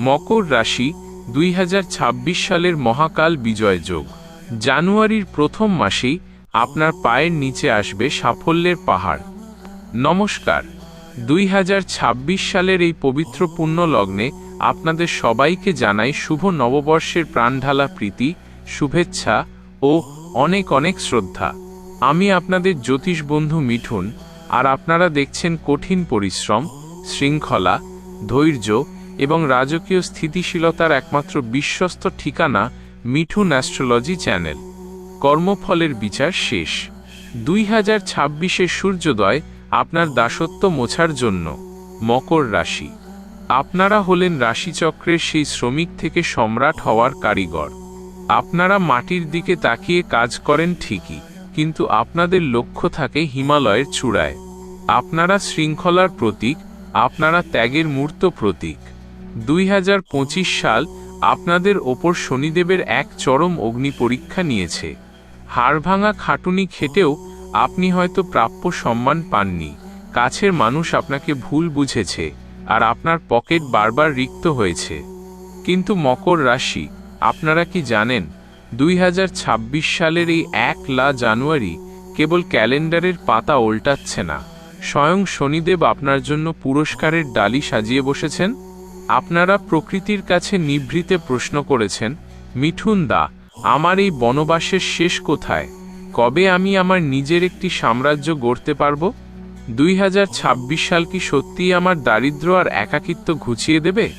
মকর রাশি দুই হাজার ছাব্বিশ সালের মহাকাল বিজয় যোগ। জানুয়ারির প্রথম মাসেই আপনার পায়ের নিচে আসবে সাফল্যের পাহাড়। নমস্কার। দুই হাজার ছাব্বিশ সালের এই পবিত্র পুণ্য লগ্নে আপনাদের সবাইকে জানাই শুভ নববর্ষের প্রাণঢালা প্রীতি, শুভেচ্ছা ও অনেক অনেক শ্রদ্ধা। আমি আপনাদের জ্যোতিষ বন্ধু মিঠুন, আর আপনারা দেখছেন কঠিন পরিশ্রম, শৃঙ্খলা, ধৈর্য এবং রাজকীয় স্থিতিশীলতার একমাত্র বিশ্বস্ত ঠিকানা মিঠুন অ্যাস্ট্রোলজি চ্যানেল। কর্মফলের বিচার শেষ। দুই হাজার ছাব্বিশের সূর্যোদয় আপনার দাসত্ব মোছার জন্য। মকর রাশি। আপনারা হলেন রাশিচক্রের সেই শ্রমিক থেকে সম্রাট হওয়ার কারিগর। আপনারা মাটির দিকে তাকিয়ে কাজ করেন ঠিকই, কিন্তু আপনাদের লক্ষ্য থাকে হিমালয়ের চূড়ায়। আপনারা শৃঙ্খলার প্রতীক, আপনারা ত্যাগের মূর্ত প্রতীক। দুই হাজার পঁচিশ সাল আপনাদের ওপর শনিদেবের এক চরম অগ্নি পরীক্ষা নিয়েছে। হাড়ভাঙা খাটুনি খেটেও আপনি হয়তো প্রাপ্য সম্মান পাননি। কাছের মানুষ আপনাকে ভুল বুঝেছে আর আপনার পকেট বারবার রিক্ত হয়েছে। কিন্তু মকর রাশি, আপনারা কি জানেন? দুই হাজার ছাব্বিশ সালের এই এক লা জানুয়ারি কেবল ক্যালেন্ডারের পাতা ওল্টাচ্ছে না। স্বয়ং শনিদেব আপনার জন্য পুরস্কারের ডালি সাজিয়ে বসেছেন। আপনারা প্রকৃতির কাছে নিভৃতে প্রশ্ন করেছেন, মিঠুন দা, আমার এই বনবাসের শেষ কোথায়? কবে আমি আমার নিজের একটি সাম্রাজ্য গড়তে পারব? দুই হাজার ছাব্বিশ সাল কি সত্যিই আমার দারিদ্র আর একাকিত্ব ঘুচিয়ে দেবে?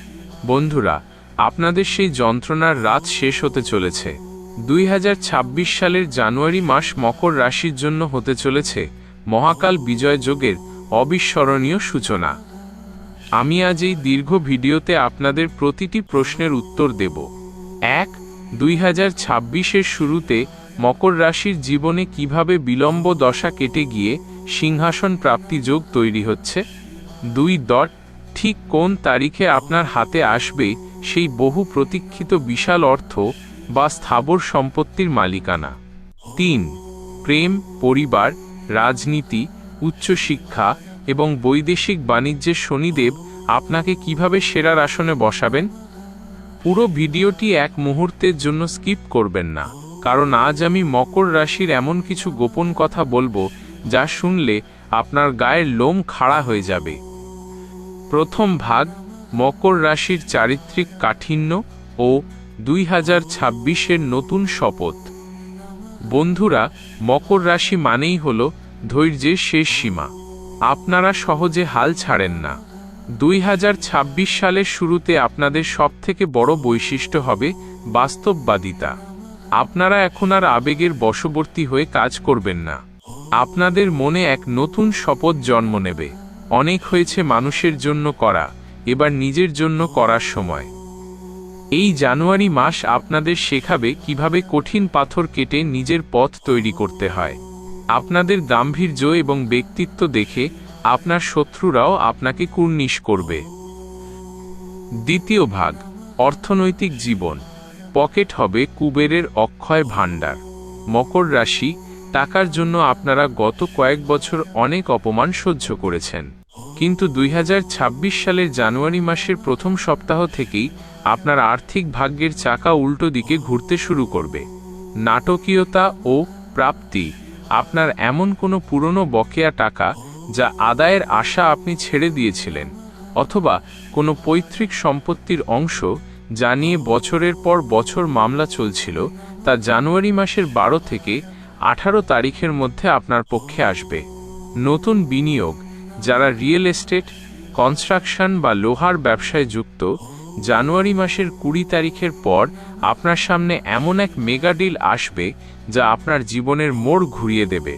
বন্ধুরা, আপনাদের সেই যন্ত্রণার রাত শেষ হতে চলেছে। দুই হাজার ছাব্বিশ সালের জানুয়ারি মাস মকর রাশির জন্য হতে চলেছে মহাকাল বিজয় যোগের অবিস্মরণীয় সূচনা। আমি আজ এই দীর্ঘ ভিডিওতে আপনাদের প্রতিটি প্রশ্নের উত্তর দেব। এক, দুই হাজার ছাব্বিশের শুরুতে মকর রাশির জীবনে কীভাবে বিলম্ব দশা কেটে গিয়ে সিংহাসন প্রাপ্তি যোগ তৈরি হচ্ছে? দুই, দট, ঠিক কোন তারিখে আপনার হাতে আসবে সেই বহু প্রতীক্ষিত বিশাল অর্থ বা স্থাবর সম্পত্তির মালিকানা? তিন, প্রেম, পরিবার, রাজনীতি, উচ্চশিক্ষা এবং বৈদেশিক বাণিজ্যের শনিদেব আপনাকে কীভাবে সেরার আসনে বসাবেন? পুরো ভিডিওটি এক মুহূর্তের জন্য স্কিপ করবেন না, কারণ আজ আমি মকর রাশির এমন কিছু গোপন কথা বলব যা শুনলে আপনার গায়ের লোম খাড়া হয়ে যাবে। প্রথম ভাগ, মকর রাশির চারিত্রিক কাঠিন্য ও দুই হাজার ছাব্বিশের নতুন শপথ। বন্ধুরা, মকর রাশি মানেই হল ধৈর্যের শেষ সীমা। আপনারা সহজে হাল ছাড়েন না। দুই হাজার ছাব্বিশ সালের শুরুতে আপনাদের সবথেকে বড় বৈশিষ্ট্য হবে বাস্তববাদিতা। আপনারা এখন আর আবেগের বশবর্তী হয়ে কাজ করবেন না। আপনাদের মনে এক নতুন শপথ জন্ম নেবে। অনেক হয়েছে মানুষের জন্য করা, এবার নিজের জন্য করার সময়। এই জানুয়ারি মাস আপনাদের শেখাবে কীভাবে কঠিন পাথর কেটে নিজের পথ তৈরি করতে হয়। আপনাদের গাম্ভীর্য এবং ব্যক্তিত্ব দেখে আপনার শত্রুরাও আপনাকে কুর্নিশ করবে। দ্বিতীয় ভাগ, অর্থনৈতিক জীবন। পকেট হবে কুবেরের অক্ষয় ভাণ্ডার। মকর রাশি, টাকার জন্য আপনারা গত কয়েক বছর অনেক অপমান সহ্য করেছেন। কিন্তু দুই হাজার ছাব্বিশ সালের জানুয়ারি মাসের প্রথম সপ্তাহ থেকেই আপনার আর্থিক ভাগ্যের চাকা উল্টো দিকে ঘুরতে শুরু করবে। নাটকীয়তা ও প্রাপ্তি, আপনার এমন কোনো পুরনো বকেয়া টাকা যা আদায়ের আশা আপনি ছেড়ে দিয়েছিলেন, অথবা কোনো পৈতৃক সম্পত্তির অংশ যা নিয়ে বছরের পর বছর মামলা চলছিল, তা জানুয়ারি মাসের বারো থেকে আঠারো তারিখের মধ্যে আপনার পক্ষে আসবে। নতুন বিনিয়োগ, যারা রিয়েল এস্টেট, কনস্ট্রাকশন বা লোহার ব্যবসায় যুক্ত, জানুয়ারি মাসের কুড়ি তারিখের পর আপনার সামনে এমন এক মেগা ডিল আসবে যা আপনার জীবনের মোড় ঘুরিয়ে দেবে।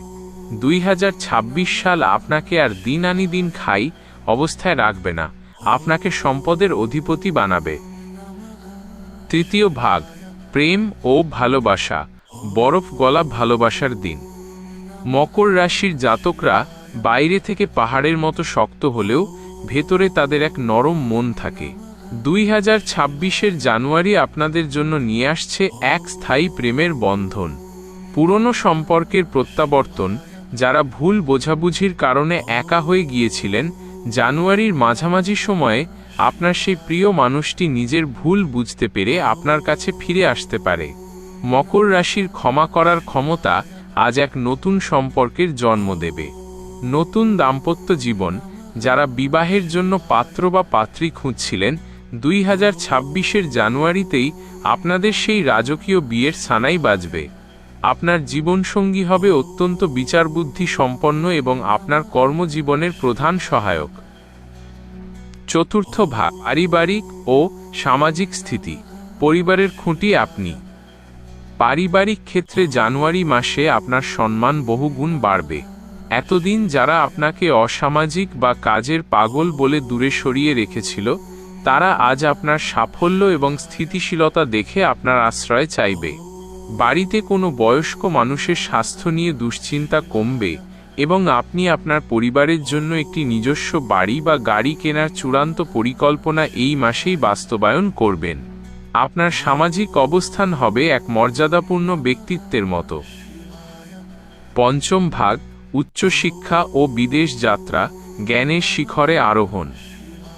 দুই হাজার ছাব্বিশ সাল আপনাকে আর দিন আনি দিন খাই অবস্থায় রাখবে না। আপনাকে সম্পদের অধিপতি বানাবে। তৃতীয় ভাগ, প্রেম ও ভালোবাসা, বরফ গলা ভালোবাসার দিন। মকর রাশির জাতকরা বাইরে থেকে পাহাড়ের মতো শক্ত হলেও ভেতরে তাদের এক নরম মন থাকে। দুই হাজার ছাব্বিশের জানুয়ারি আপনাদের জন্য নিয়ে আসছে এক স্থায়ী প্রেমের বন্ধন। পুরনো সম্পর্কের প্রত্যাবর্তন যারা ভুল বোঝাবুঝির কারণে একা হয়ে গিয়েছিলেন, জানুয়ারির মাঝামাঝি সময়ে আপনার সেই প্রিয় মানুষটি নিজের ভুল বুঝতে পেরে আপনার কাছে ফিরে আসতে পারে। মকর রাশির ক্ষমা করার ক্ষমতা আজ এক নতুন সম্পর্কের জন্ম দেবে। নতুন দাম্পত্য জীবন, যারা বিবাহের জন্য পাত্র বা পাত্রী খুঁজছিলেন, দুই হাজার জানুয়ারিতেই আপনাদের সেই রাজকীয় বিয়ের সানাই বাজবে। আপনার জীবনসঙ্গী হবে অত্যন্ত বিচারবুদ্ধি সম্পন্ন এবং আপনার কর্মজীবনের প্রধান সহায়ক। চতুর্থ ভাগ, পারিবারিক ও সামাজিক স্থিতি, পরিবারের খুঁটি আপনি। পারিবারিক ক্ষেত্রে জানুয়ারি মাসে আপনার সম্মান বহুগুণ বাড়বে। এতদিন যারা আপনাকে অসামাজিক বা কাজের পাগল বলে দূরে সরিয়ে রেখেছিল, তারা আজ আপনার সাফল্য এবং স্থিতিশীলতা দেখে আপনার আশ্রয় চাইবে। বাড়িতে কোনো বয়স্ক মানুষের স্বাস্থ্য নিয়ে দুশ্চিন্তা কমবে এবং আপনি আপনার পরিবারের জন্য একটি নিজস্ব বাড়ি বা গাড়ি কেনার চূড়ান্ত পরিকল্পনা এই মাসেই বাস্তবায়ন করবেন। আপনার সামাজিক অবস্থান হবে এক মর্যাদাপূর্ণ ব্যক্তিত্বের মতো। পঞ্চম ভাগ, উচ্চশিক্ষা ও বিদেশ যাত্রা, জ্ঞানের শিখরে আরোহণ।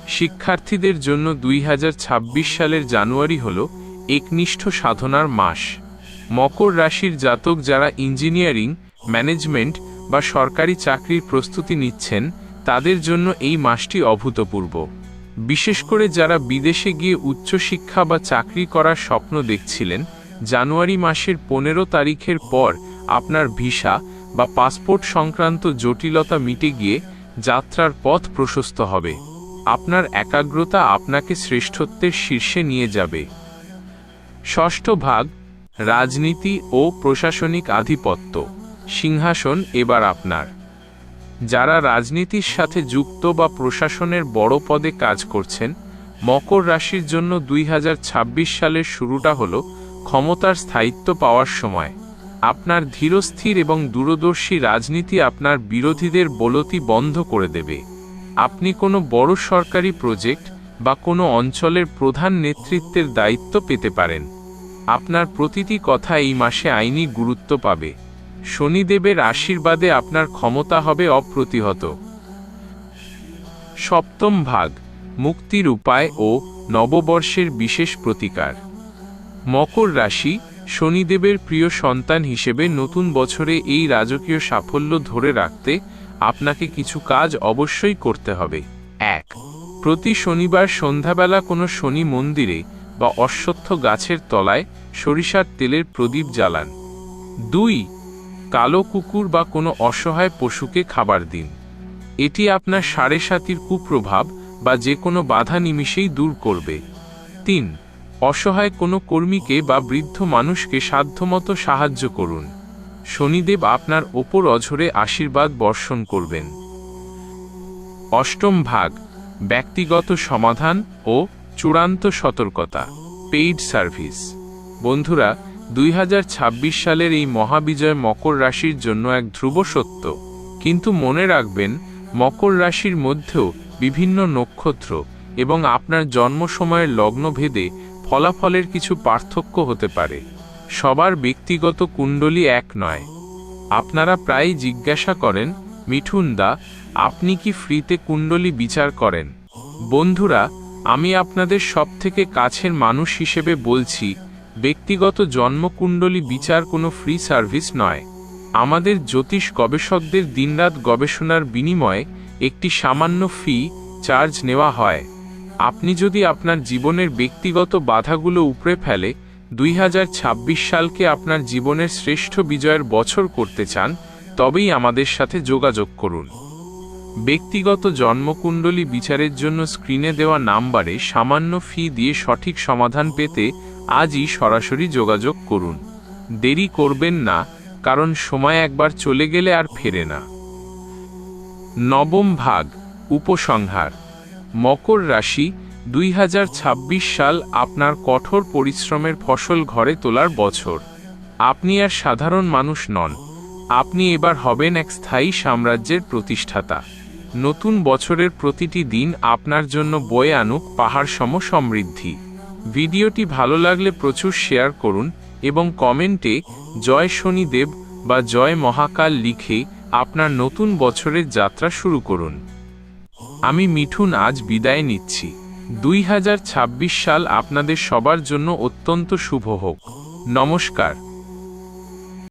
শিক্ষার্থীদের জন্য দুই হাজার ছাব্বিশ সালের জানুয়ারি হল একনিষ্ঠ সাধনার মাস। মকর রাশির জাতক যারা ইঞ্জিনিয়ারিং, ম্যানেজমেন্ট বা সরকারি চাকরির প্রস্তুতি নিচ্ছেন, তাদের জন্য এই মাসটি অভূতপূর্ব। বিশেষ করে যারা বিদেশে গিয়ে উচ্চশিক্ষা বা চাকরি করার স্বপ্ন দেখছিলেন, জানুয়ারি মাসের পনেরো তারিখের পর আপনার ভিসা বা পাসপোর্ট সংক্রান্ত জটিলতা মিটে গিয়ে যাত্রার পথ প্রশস্ত হবে। আপনার একাগ্রতা আপনাকে শ্রেষ্ঠত্বের শীর্ষে নিয়ে যাবে। ষষ্ঠ ভাগ রাজনীতি ও প্রশাসনিক আধিপত্য। সিংহাসন এবার আপনার। যারা রাজনীতির সাথে যুক্ত বা প্রশাসনের বড় পদে কাজ করছেন, মকর রাশির জন্য দুই হাজার ছাব্বিশ সালের শুরুটা হল ক্ষমতার স্থায়িত্ব পাওয়ার সময়। আপনার ধীরস্থির এবং দূরদর্শী রাজনীতি আপনার বিরোধীদের বলতি বন্ধ করে দেবে। আপনি কোনো বড় সরকারি প্রজেক্ট বা কোনো অঞ্চলের প্রধান নেতৃত্বের দায়িত্ব পেতে পারেন। আপনার প্রতিটি কথা এই মাসে আইনি গুরুত্ব পাবে। শনিদেবের আশীর্বাদে আপনার ক্ষমতা হবে অপ্রতিহত। সপ্তম ভাগ, মুক্তির উপায় ও নববর্ষের বিশেষ প্রতিকার। মকর রাশি, শনিদেবের প্রিয় সন্তান হিসেবে নতুন বছরে এই রাজকীয় সাফল্য ধরে রাখতে আপনাকে কিছু কাজ অবশ্যই করতে হবে। এক, প্রতি শনিবার সন্ধ্যাবেলা কোনো শনি মন্দিরে বা অশ্বত্থ গাছের তলায় সরিষার তেলের প্রদীপ জ্বালান। দুই, কালো কুকুর বা কোনো অসহায় পশুকে খাবার দিন। এটি আপনার সাড়ে সাতির কুপ্রভাব বা যে কোনো বাধা নিমিষেই দূর করবে। তিন, অসহায় কোনো কর্মীকে বা বৃদ্ধ মানুষকে সাধ্যমতো সাহায্য করুন। শনিদেব আপনার ওপর অঝরে আশীর্বাদ বর্ষণ করবেন। অষ্টম ভাগ, ব্যক্তিগত সমাধান ও চূড়ান্ত সতর্কতা পেইড সার্ভিস বন্ধুরা, দুই হাজার ছাব্বিশ সালের এই মহাবিজয় মকর রাশির জন্য এক ধ্রুব সত্য। কিন্তু মনে রাখবেন, মকর রাশির মধ্যেও বিভিন্ন নক্ষত্র এবং আপনার জন্ম সময়ের লগ্নভেদে ফলাফলের কিছু পার্থক্য হতে পারে। সবার ব্যক্তিগত কুণ্ডলী এক নয়। আপনারা প্রায়ই জিজ্ঞাসা করেন মিঠুন দা আপনি কি ফ্রিতে কুণ্ডলী বিচার করেন? বন্ধুরা আমি আপনাদের সবথেকে কাছের মানুষ হিসেবে বলছি, ব্যক্তিগত জন্মকুণ্ডলী বিচার কোনো ফ্রি সার্ভিস নয়। আমাদের জ্যোতিষ গবেষকদের দিনরাত গবেষণার বিনিময়ে একটি সামান্য ফি চার্জ নেওয়া হয়। আপনি যদি আপনার জীবনের ব্যক্তিগত বাধাগুলো উপড়ে ফেলে, দুই হাজার ছাব্বিশ সালকে আপনার জীবনের শ্রেষ্ঠ বিজয়ের বছর করতে চান, তবেই আমাদের সাথে যোগাযোগ করুন। ব্যক্তিগত জন্মকুণ্ডলী বিচারের জন্য স্ক্রিনে দেওয়া নাম্বারে সামান্য ফি দিয়ে সঠিক সমাধান পেতে আজই সরাসরি যোগাযোগ করুন। দেরি করবেন না, কারণ সময় একবার চলে গেলে আর ফেরে না। নবম ভাগ, উপসংহার। মকর রাশি, দুই হাজার ছাব্বিশ সাল আপনার কঠোর পরিশ্রমের ফসল ঘরে তোলার বছর। আপনি আর সাধারণ মানুষ নন। আপনি এবার হবেন এক স্থায়ী সাম্রাজ্যের প্রতিষ্ঠাতা। নতুন বছরের প্রতিটি দিন আপনার জন্য বয়ে আনুক পাহাড় সম সমৃদ্ধি। ভিডিওটি ভালো লাগলে প্রচুর শেয়ার করুন এবং কমেন্টে জয় শনিদেব বা জয় মহাকাল লিখে আপনার নতুন বছরের যাত্রা শুরু করুন। আমি মিঠুন আজ বিদায় নিচ্ছি। দুই হাজার ছাব্বিশ সাল আপনাদের সবার জন্য অত্যন্ত শুভ হোক। নমস্কার।